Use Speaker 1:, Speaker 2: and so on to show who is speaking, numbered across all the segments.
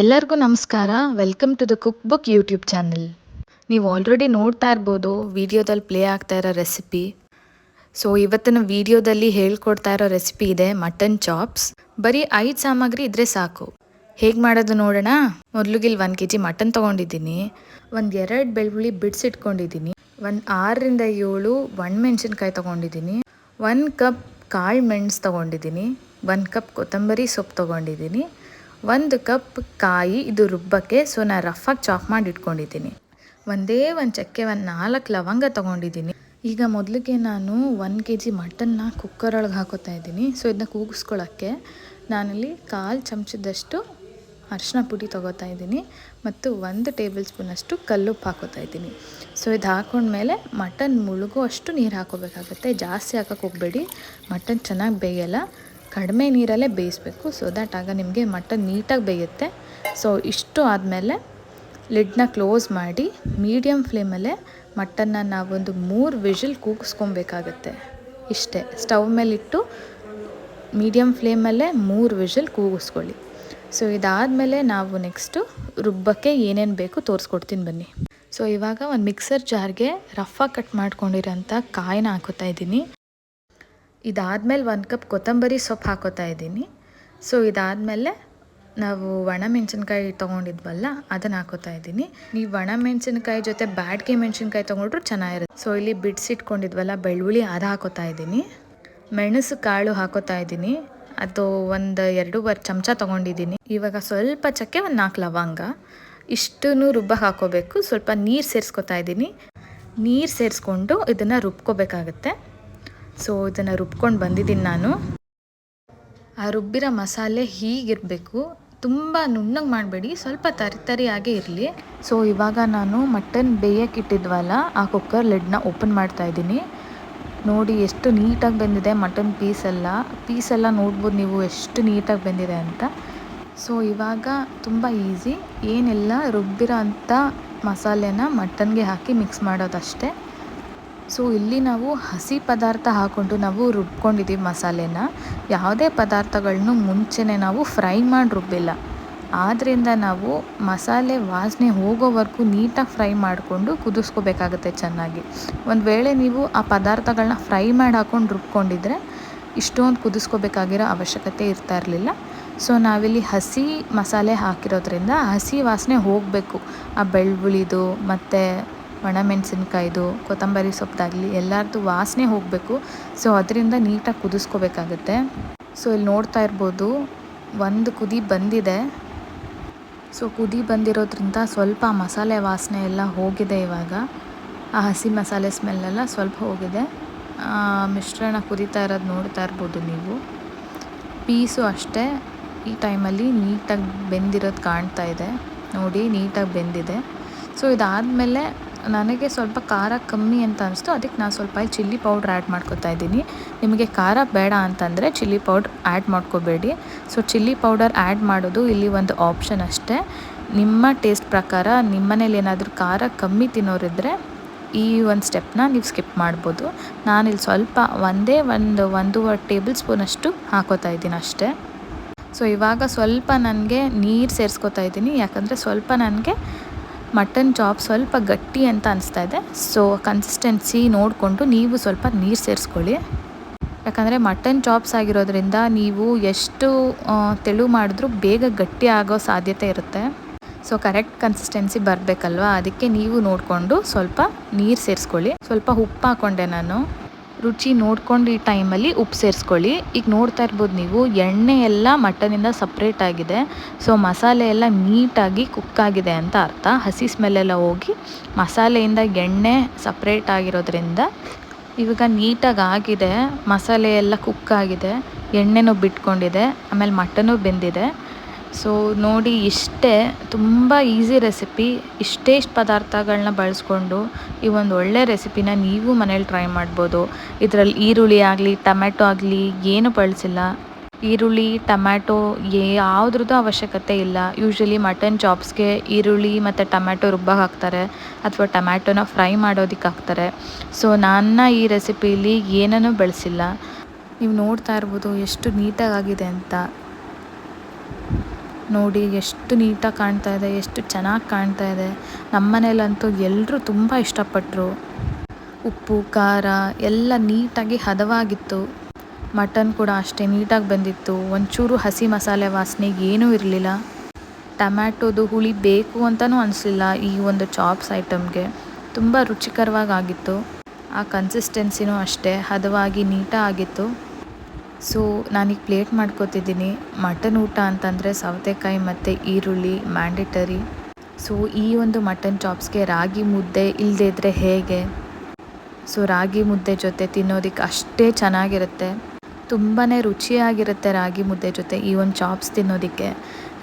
Speaker 1: ಎಲ್ಲರಿಗೂ ನಮಸ್ಕಾರ. Welcome to the cook book YouTube channel ನೀವು ಆಲ್ರೆಡಿ ನೋಡ್ತಾ ಇರ್ಬೋದು ವಿಡಿಯೋದಲ್ಲಿ ಪ್ಲೇ ಆಗ್ತಾ ಇರೋ ರೆಸಿಪಿ ಸೊ ಇವತ್ತಿನ ವಿಡಿಯೋದಲ್ಲಿ ಹೇಳ್ಕೊಡ್ತಾ ಇರೋ ರೆಸಿಪಿ ಇದೆ ಮಟನ್ ಚಾಪ್ಸ್ ಬರೀ ಐದು ಸಾಮಗ್ರಿ ಇದ್ರೆ ಸಾಕು. ಹೇಗೆ ಮಾಡೋದು ನೋಡೋಣ? ಮೊದಲಿಗೆ ಒಂದು ಕೆ ಜಿ ಮಟನ್ ತೊಗೊಂಡಿದ್ದೀನಿ. ಒಂದು ಎರಡು ಬೆಳ್ಳುಳ್ಳಿ ಬಿಡಿಸಿಟ್ಕೊಂಡಿದ್ದೀನಿ ಒಂದು ಆರರಿಂದ ಏಳು ಒಣಮೆಣ್ಸಿನ್ಕಾಯಿ ತೊಗೊಂಡಿದ್ದೀನಿ. ಒನ್ ಕಪ್ ಕಾಳು ಮೆಣಸು ತೊಗೊಂಡಿದ್ದೀನಿ. ಒಂದು ಕಪ್ ಕೊತ್ತಂಬರಿ ಸೊಪ್ಪು ತೊಗೊಂಡಿದ್ದೀನಿ. ಒಂದು ಕಪ್ ಕಾಯಿ ಇದು ರುಬ್ಬಕ್ಕೆ ಸೊ ನಾನು ರಫಾಗಿ ಚಾಪ್ ಮಾಡಿ ಇಟ್ಕೊಂಡಿದ್ದೀನಿ. ಒಂದೇ ಒಂದು ಚಕ್ಕೆ, ಒಂದು ನಾಲ್ಕು ಲವಂಗ ತೊಗೊಂಡಿದ್ದೀನಿ. ಈಗ ಮೊದಲಿಗೆ ನಾನು ಒಂದು ಕೆ ಜಿ ಮಟನ್ನ ಕುಕ್ಕರ್ ಒಳಗೆ ಹಾಕೋತಾ ಇದ್ದೀನಿ. ಸೊ ಇದನ್ನ ಕೂಗಿಸ್ಕೊಳ್ಳೋಕ್ಕೆ ನಾನಲ್ಲಿ ಕಾಲು ಚಮಚದಷ್ಟು ಅರಿಶಿನ ಪುಡಿ ತೊಗೋತಾ ಇದ್ದೀನಿ ಮತ್ತು ಒಂದು ಟೇಬಲ್ ಸ್ಪೂನಷ್ಟು ಕಲ್ಲುಪ್ಪು ಹಾಕೋತಾ ಇದ್ದೀನಿ. ಸೊ ಇದು ಹಾಕೊಂಡ್ಮೇಲೆ ಮಟನ್ ಮುಳುಗೋ ಅಷ್ಟು ನೀರು ಹಾಕೋಬೇಕಾಗುತ್ತೆ. ಜಾಸ್ತಿ ಹಾಕೋಕೆ ಹೋಗಬೇಡಿ. ಮಟನ್ ಚೆನ್ನಾಗಿ ಬೇಯಲ್ಲ. ಕಡಿಮೆ ನೀರಲ್ಲೇ ಬೇಯಿಸ್ಬೇಕು. ಸೊ ದ್ಯಾಟ್ ಆಗ ನಿಮಗೆ ಮಟನ್ ನೀಟಾಗಿ ಬೇಯುತ್ತೆ. ಸೊ ಇಷ್ಟು ಆದಮೇಲೆ ಲಿಡ್ನ ಕ್ಲೋಸ್ ಮಾಡಿ ಮೀಡಿಯಮ್ ಫ್ಲೇಮಲ್ಲೇ ಮಟನ್ನ ನಾವೊಂದು ಮೂರು ವಿಷಲ್ ಕೂಗಿಸ್ಕೊಬೇಕಾಗತ್ತೆ. ಇಷ್ಟೇ. ಸ್ಟವ್ ಮೇಲಿಟ್ಟು ಮೀಡಿಯಮ್ ಫ್ಲೇಮಲ್ಲೇ ಮೂರು ವಿಷಲ್ ಕೂಗಿಸ್ಕೊಳ್ಳಿ. ಸೊ ಇದಾದಮೇಲೆ ನಾವು ನೆಕ್ಸ್ಟು ರುಬ್ಬಕ್ಕೆ ಏನೇನು ಬೇಕು ತೋರಿಸ್ಕೊಡ್ತೀನಿ ಬನ್ನಿ. ಸೊ ಇವಾಗ ಒಂದು ಮಿಕ್ಸರ್ ಜಾರ್ಗೆ ರಫಾಗಿ ಕಟ್ ಮಾಡ್ಕೊಂಡಿರೋಂಥ ಕಾಯಿನ ಹಾಕೋತಾ ಇದ್ದೀನಿ. ಇದಾದಮೇಲೆ ಒಂದು ಕಪ್ ಕೊತ್ತಂಬರಿ ಸೊಪ್ಪು ಹಾಕೋತಾ ಇದ್ದೀನಿ. ಸೊ ಇದಾದಮೇಲೆ ನಾವು ಒಣ ಮೆಣಸಿನ್ಕಾಯಿ ತೊಗೊಂಡಿದ್ವಲ್ಲ, ಅದನ್ನು ಹಾಕೋತಾ ಇದ್ದೀನಿ. ನೀವು ಒಣ ಮೆಣಸಿನ್ಕಾಯಿ ಜೊತೆ ಬ್ಯಾಡ್ಗೆ ಮೆಣಸಿನ್ಕಾಯಿ ತೊಗೊಂಡ್ರು ಚೆನ್ನಾಗಿರುತ್ತೆ. ಸೊ ಇಲ್ಲಿ ಬಿಡಿಸಿಟ್ಕೊಂಡಿದ್ವಲ್ಲ ಬೆಳ್ಳುಳ್ಳಿ ಅದು ಹಾಕೋತಾ ಇದ್ದೀನಿ. ಮೆಣಸು ಕಾಳು ಹಾಕೋತಾ ಇದ್ದೀನಿ. ಅದು ಒಂದು ಎರಡೂವರೆ ಚಮಚ ತೊಗೊಂಡಿದ್ದೀನಿ. ಇವಾಗ ಸ್ವಲ್ಪ ಚಕ್ಕೆ ಒಂದು ನಾಲ್ಕು ಲವಂಗ, ಇಷ್ಟನ್ನು ರುಬ್ಬ ಹಾಕೋಬೇಕು. ಸ್ವಲ್ಪ ನೀರು ಸೇರಿಸ್ಕೊತಾ ಇದ್ದೀನಿ. ನೀರು ಸೇರಿಸ್ಕೊಂಡು ಇದನ್ನು ರುಬ್ಕೋಬೇಕಾಗತ್ತೆ. ಸೊ ಇದನ್ನು ರುಬ್ಕೊಂಡು ಬಂದಿದ್ದೀನಿ ನಾನು. ಆ ರುಬ್ಬಿರೋ ಮಸಾಲೆ ಹೀಗಿರಬೇಕು. ತುಂಬ ನುಣ್ಣಗೆ ಮಾಡಬೇಡಿ, ಸ್ವಲ್ಪ ತರಿ ತರಿಯಾಗೇ ಇರಲಿ. ಸೊ ಇವಾಗ ನಾನು ಮಟನ್ ಬೇಯಕ್ಕೆ ಇಟ್ಟಿದ್ವಲ್ಲ, ಆ ಕುಕ್ಕರ್ ಲೆಡ್ನ ಓಪನ್ ಮಾಡ್ತಾ ಇದ್ದೀನಿ. ನೋಡಿ ಎಷ್ಟು ನೀಟಾಗಿ ಬಂದಿದೆ ಮಟನ್ ಪೀಸೆಲ್ಲ ಪೀಸೆಲ್ಲ ನೋಡ್ಬೋದು ನೀವು ಎಷ್ಟು ನೀಟಾಗಿ ಬಂದಿದೆ ಅಂತ. ಸೊ ಇವಾಗ ತುಂಬ ಈಸಿ ಏನೆಲ್ಲ ರುಬ್ಬಿರೋ ಅಂಥ ಮಸಾಲೆನ ಮಟನ್ಗೆ ಹಾಕಿ ಮಿಕ್ಸ್ ಮಾಡೋದಷ್ಟೇ. ಸೊ ಇಲ್ಲಿ ನಾವು ಹಸಿ ಪದಾರ್ಥ ಹಾಕ್ಕೊಂಡು ನಾವು ರುಬ್ಕೊಂಡಿದ್ದೀವಿ ಮಸಾಲೆನ. ಯಾವುದೇ ಪದಾರ್ಥಗಳನ್ನೂ ಮುಂಚೆನೇ ನಾವು ಫ್ರೈ ಮಾಡಿ ರುಬ್ಬಿಲ್ಲ. ಆದ್ದರಿಂದ ನಾವು ಮಸಾಲೆ ವಾಸನೆ ಹೋಗೋವರೆಗೂ ನೀಟಾಗಿ ಫ್ರೈ ಮಾಡಿಕೊಂಡು ಕುದಿಸ್ಕೋಬೇಕಾಗತ್ತೆ ಚೆನ್ನಾಗಿ. ಒಂದು ವೇಳೆ ನೀವು ಆ ಪದಾರ್ಥಗಳನ್ನ ಫ್ರೈ ಮಾಡಿ ಹಾಕ್ಕೊಂಡು ರುಬ್ಕೊಂಡಿದ್ರೆ ಇಷ್ಟೊಂದು ಕುದಿಸ್ಕೋಬೇಕಾಗಿರೋ ಅವಶ್ಯಕತೆ ಇರ್ತಾ ಇರಲಿಲ್ಲ. ಸೊ ನಾವಿಲ್ಲಿ ಹಸಿ ಮಸಾಲೆ ಹಾಕಿರೋದ್ರಿಂದ ಹಸಿ ವಾಸನೆ ಹೋಗಬೇಕು. ಆ ಬೆಳ್ಳುಳ್ಳಿದು, ಮತ್ತು ಒಣಮೆಣಸಿನ್ಕಾಯ್ದು ಕೊತ್ತಂಬರಿ ಸೊಪ್ಪದಾಗಲಿ ಎಲ್ಲರದ್ದು ವಾಸನೆ ಹೋಗಬೇಕು. ಸೊ ಅದರಿಂದ ನೀಟಾಗಿ ಕುದಿಸ್ಕೋಬೇಕಾಗತ್ತೆ. ಸೊ ಇಲ್ಲಿ ನೋಡ್ತಾ ಇರ್ಬೋದು, ಒಂದು ಕುದಿ ಬಂದಿದೆ. ಸೊ ಕುದಿ ಬಂದಿರೋದ್ರಿಂದ ಸ್ವಲ್ಪ ಮಸಾಲೆ ವಾಸನೆ ಎಲ್ಲ ಹೋಗಿದೆ ಇವಾಗ. ಆ ಹಸಿ ಮಸಾಲೆ ಸ್ಮೆಲ್ಲೆಲ್ಲ ಸ್ವಲ್ಪ ಹೋಗಿದೆ. ಮಿಶ್ರಣ ಕುದೀತಾ ಇರೋದು ನೋಡ್ತಾ ಇರ್ಬೋದು ನೀವು. ಪೀಸು ಅಷ್ಟೇ. ಈ ಟೈಮಲ್ಲಿ ನೀಟಾಗಿ ಬೆಂದಿರೋದು ಕಾಣ್ತಾ ಇದೆ. ನೋಡಿ, ನೀಟಾಗಿ ಬೆಂದಿದೆ. ಸೊ ಇದಾದಮೇಲೆ ನನಗೆ ಸ್ವಲ್ಪ ಖಾರ ಕಮ್ಮಿ ಅಂತ ಅನಿಸ್ತು. ಅದಕ್ಕೆ ನಾನು ಸ್ವಲ್ಪ ಚಿಲ್ಲಿ ಪೌಡ್ರ್ ಆ್ಯಡ್ ಮಾಡ್ಕೊತಾ ಇದ್ದೀನಿ. ನಿಮಗೆ ಖಾರ ಬೇಡ ಅಂತಂದರೆ ಚಿಲ್ಲಿ ಪೌಡ್ರ್ ಆ್ಯಡ್ ಮಾಡ್ಕೋಬೇಡಿ. ಸೊ, ಚಿಲ್ಲಿ ಪೌಡರ್ ಆ್ಯಡ್ ಮಾಡೋದು ಇಲ್ಲಿ ಒಂದು ಆಪ್ಷನ್ ಅಷ್ಟೇ. ನಿಮ್ಮ ಟೇಸ್ಟ್ ಪ್ರಕಾರ ನಿಮ್ಮ ಮನೇಲಿ ಏನಾದರೂ ಖಾರ ಕಮ್ಮಿ ತಿನ್ನೋರಿದ್ದರೆ ಈ ಒಂದು ಸ್ಟೆಪ್ನ ನೀವು ಸ್ಕಿಪ್ ಮಾಡ್ಬೋದು. ನಾನಿಲ್ಲಿ ಸ್ವಲ್ಪ ಒಂದೇ ಒಂದು ಒಂದೂವರೆ ಟೇಬಲ್ ಸ್ಪೂನಷ್ಟು ಹಾಕೋತಾ ಇದ್ದೀನಿ ಅಷ್ಟೇ. ಸೊ, ಇವಾಗ ಸ್ವಲ್ಪ ನನಗೆ ನೀರು ಸೇರಿಸ್ಕೋತಾ ಇದ್ದೀನಿ. ಯಾಕಂದರೆ ಸ್ವಲ್ಪ ನನಗೆ ಮಟನ್ ಚಾಪ್ ಸ್ವಲ್ಪ ಗಟ್ಟಿ ಅಂತ ಅನಿಸ್ತಾ ಇದೆ. ಸೊ ಕನ್ಸಿಸ್ಟೆನ್ಸಿ ನೋಡಿಕೊಂಡು ನೀವು ಸ್ವಲ್ಪ ನೀರು ಸೇರಿಸ್ಕೊಳ್ಳಿ. ಯಾಕಂದರೆ ಮಟನ್ ಚಾಪ್ಸ್ ಆಗಿರೋದ್ರಿಂದ ನೀವು ಎಷ್ಟು ತೆಳು ಮಾಡಿದ್ರೂ ಬೇಗ ಗಟ್ಟಿ ಆಗೋ ಸಾಧ್ಯತೆ ಇರುತ್ತೆ. ಸೊ ಕರೆಕ್ಟ್ ಕನ್ಸಿಸ್ಟೆನ್ಸಿ ಬರಬೇಕಲ್ವಾ? ಅದಕ್ಕೆ ನೀವು ನೋಡಿಕೊಂಡು ಸ್ವಲ್ಪ ನೀರು ಸೇರಿಸ್ಕೊಳ್ಳಿ. ಸ್ವಲ್ಪ ಉಪ್ಪು ಹಾಕ್ಕೊಂಡೆ ನಾನು. ರುಚಿ ನೋಡ್ಕೊಂಡು ಈ ಟೈಮಲ್ಲಿ ಉಪ್ಪು ಸೇರಿಸ್ಕೊಳ್ಳಿ. ಈಗ ನೋಡ್ತಾ ಇರ್ಬೋದು ನೀವು, ಎಣ್ಣೆ ಎಲ್ಲ ಮಟನಿಂದ ಸಪ್ರೇಟ್ ಆಗಿದೆ. ಸೊ ಮಸಾಲೆ ಎಲ್ಲ ನೀಟಾಗಿ ಕುಕ್ ಆಗಿದೆ ಅಂತ ಅರ್ಥ. ಹಸಿ ಸ್ಮೆಲ್ಲೆಲ್ಲ ಹೋಗಿ ಮಸಾಲೆಯಿಂದ ಎಣ್ಣೆ ಸಪ್ರೇಟ್ ಆಗಿರೋದ್ರಿಂದ ಇವಾಗ ನೀಟಾಗಿ ಆಗಿದೆ. ಮಸಾಲೆ ಎಲ್ಲ ಕುಕ್ ಆಗಿದೆ. ಎಣ್ಣೆನೂ ಬಿಟ್ಕೊಂಡಿದೆ. ಆಮೇಲೆ ಮಟನೂ ಬೆಂದಿದೆ. ಸೊ ನೋಡಿ ಇಷ್ಟೇ, ತುಂಬ ಈಸಿ ರೆಸಿಪಿ ಇಷ್ಟೇ ಇಷ್ಟು ಪದಾರ್ಥಗಳನ್ನ ಬಳಸ್ಕೊಂಡು ಈ ಒಂದು ಒಳ್ಳೆ ರೆಸಿಪಿನ ನೀವು ಮನೇಲಿ ಟ್ರೈ ಮಾಡ್ಬೋದು. ಇದರಲ್ಲಿ ಈರುಳ್ಳಿ ಆಗಲಿ ಟೊಮೆಟೊ ಆಗಲಿ, ಏನು ಬಳಸಿಲ್ಲ. ಈರುಳ್ಳಿ, ಟೊಮ್ಯಾಟೊ ಯಾವುದ್ರದ್ದು ಅವಶ್ಯಕತೆ ಇಲ್ಲ. ಯೂಶ್ವಲಿ ಮಟನ್ ಚಾಪ್ಸ್ಗೆ ಈರುಳ್ಳಿ ಮತ್ತು ಟೊಮ್ಯಾಟೊ ರುಬ್ಬಕ್ಕೆ ಹಾಕ್ತಾರೆ. ಅಥವಾ ಟೊಮ್ಯಾಟೊನ ಫ್ರೈ ಮಾಡೋದಕ್ಕೆ ಹಾಕ್ತಾರೆ. ಸೊ ನನ್ನ ಈ ರೆಸಿಪಿಲಿ ಏನನ್ನೂ ಬಳಸಿಲ್ಲ. ನೀವು ನೋಡ್ತಾ ಇರ್ಬೋದು ಎಷ್ಟು ನೀಟಾಗಿದೆ ಅಂತ. ನೋಡಿ ಎಷ್ಟು ನೀಟಾಗಿ ಕಾಣ್ತಾ ಇದೆ, ಎಷ್ಟು ಚೆನ್ನಾಗಿ ಕಾಣ್ತಾ ಇದೆ. ನಮ್ಮ ಮನೇಲಂತೂ ಎಲ್ಲರೂ ತುಂಬ ಇಷ್ಟಪಟ್ಟರು ಉಪ್ಪು, ಖಾರ ಎಲ್ಲ ನೀಟಾಗಿ ಹದವಾಗಿತ್ತು. ಮಟನ್ ಕೂಡ ಅಷ್ಟೇ ನೀಟಾಗಿ ಬಂದಿತ್ತು. ಒಂಚೂರು ಹಸಿ ಮಸಾಲೆ ವಾಸನೆಗೆ ಏನೂ ಇರಲಿಲ್ಲ. ಟಮ್ಯಾಟೋದು ಹುಳಿ ಬೇಕು ಅಂತಲೂ ಅನಿಸಲಿಲ್ಲ ಈ ಒಂದು ಚಾಪ್ಸ್ ಐಟಮ್ಗೆ. ತುಂಬ ರುಚಿಕರವಾಗಿ ಆಗಿತ್ತು. ಆ ಕನ್ಸಿಸ್ಟೆನ್ಸಿನೂ ಅಷ್ಟೇ ಹದವಾಗಿ ನೀಟಾಗಿತ್ತು. ಸೊ ನಾನೀಗ ಪ್ಲೇಟ್ ಮಾಡ್ಕೋತಿದ್ದೀನಿ. ಮಟನ್ ಊಟ ಅಂತಂದರೆ ಸೌತೆಕಾಯಿ ಮತ್ತು ಈರುಳ್ಳಿ ಮ್ಯಾಂಡೇಟರಿ. ಸೊ ಈ ಒಂದು ಮಟನ್ ಚಾಪ್ಸ್ಗೆ ರಾಗಿ ಮುದ್ದೆ ಇಲ್ಲದೇ ಇದ್ದರೆ ಹೇಗೆ? ಸೊ ರಾಗಿ ಮುದ್ದೆ ಜೊತೆ ತಿನ್ನೋದಕ್ಕೆ ಅಷ್ಟೇ ಚೆನ್ನಾಗಿರುತ್ತೆ. ತುಂಬಾ ರುಚಿಯಾಗಿರುತ್ತೆ ರಾಗಿ ಮುದ್ದೆ ಜೊತೆ ಈ ಒಂದು ಚಾಪ್ಸ್ ತಿನ್ನೋದಕ್ಕೆ.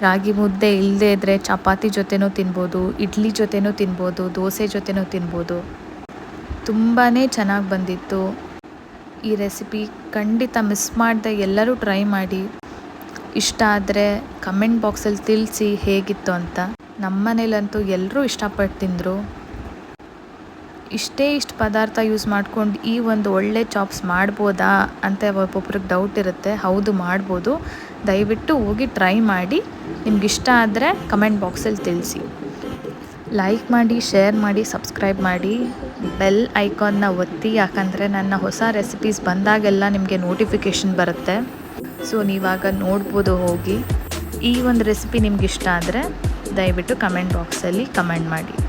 Speaker 1: ರಾಗಿ ಮುದ್ದೆ ಇಲ್ಲದೇ ಇದ್ದರೆ ಚಪಾತಿ ಜೊತೆನೂ ತಿನ್ಬೋದು, ಇಡ್ಲಿ ಜೊತೆನೂ ತಿನ್ಬೋದು, ದೋಸೆ ಜೊತೆನೂ ತಿನ್ಬೋದು. ತುಂಬಾ ಚೆನ್ನಾಗಿ ಬಂದಿತ್ತು. ಈ ರೆಸಿಪಿ ಖಂಡಿತ ಮಿಸ್ ಮಾಡದೆ ಎಲ್ಲರೂ ಟ್ರೈ ಮಾಡಿ. ಇಷ್ಟ ಆದರೆ ಕಮೆಂಟ್ ಬಾಕ್ಸಲ್ಲಿ ತಿಳಿಸಿ ಹೇಗಿತ್ತು ಅಂತ. ನಮ್ಮ ಮನೇಲಂತೂ ಎಲ್ಲರೂ ಇಷ್ಟಪಟ್ಟು ತಿಂದರು. ಇಷ್ಟೇ ಇಷ್ಟು ಪದಾರ್ಥ ಯೂಸ್ ಮಾಡ್ಕೊಂಡು ಈ ಒಂದು ಒಳ್ಳೆ ಚಾಪ್ಸ್ ಮಾಡ್ಬೋದಾ ಅಂತ ಒಬ್ಬೊಬ್ರಿಗೆ ಡೌಟ್ ಇರುತ್ತೆ, ಹೌದು ಮಾಡ್ಬೋದು. ದಯವಿಟ್ಟು ಹೋಗಿ ಟ್ರೈ ಮಾಡಿ. ನಿಮ್ಗೆ ಇಷ್ಟ ಆದರೆ ಕಮೆಂಟ್ ಬಾಕ್ಸಲ್ಲಿ ತಿಳಿಸಿ. ಲೈಕ್ ಮಾಡಿ ಶೇರ್ ಮಾಡಿ ಸಬ್ಸ್ಕ್ರೈಬ್ ಮಾಡಿ. ಬೆಲ್ ಐಕಾನ್ನ ಒತ್ತಿ, ಯಾಕಂದರೆ ನನ್ನ ಹೊಸ ರೆಸಿಪೀಸ್ ಬಂದಾಗೆಲ್ಲ ನಿಮಗೆ ನೋಟಿಫಿಕೇಷನ್ ಬರುತ್ತೆ. ಸೊ ನೀವಾಗ ನೋಡ್ಬೋದು ಹೋಗಿ. ಈ ಒಂದು ರೆಸಿಪಿ ನಿಮ್ಗೆ ಇಷ್ಟ ಆದರೆ ದಯವಿಟ್ಟು ಕಮೆಂಟ್ ಬಾಕ್ಸಲ್ಲಿ ಕಮೆಂಟ್ ಮಾಡಿ.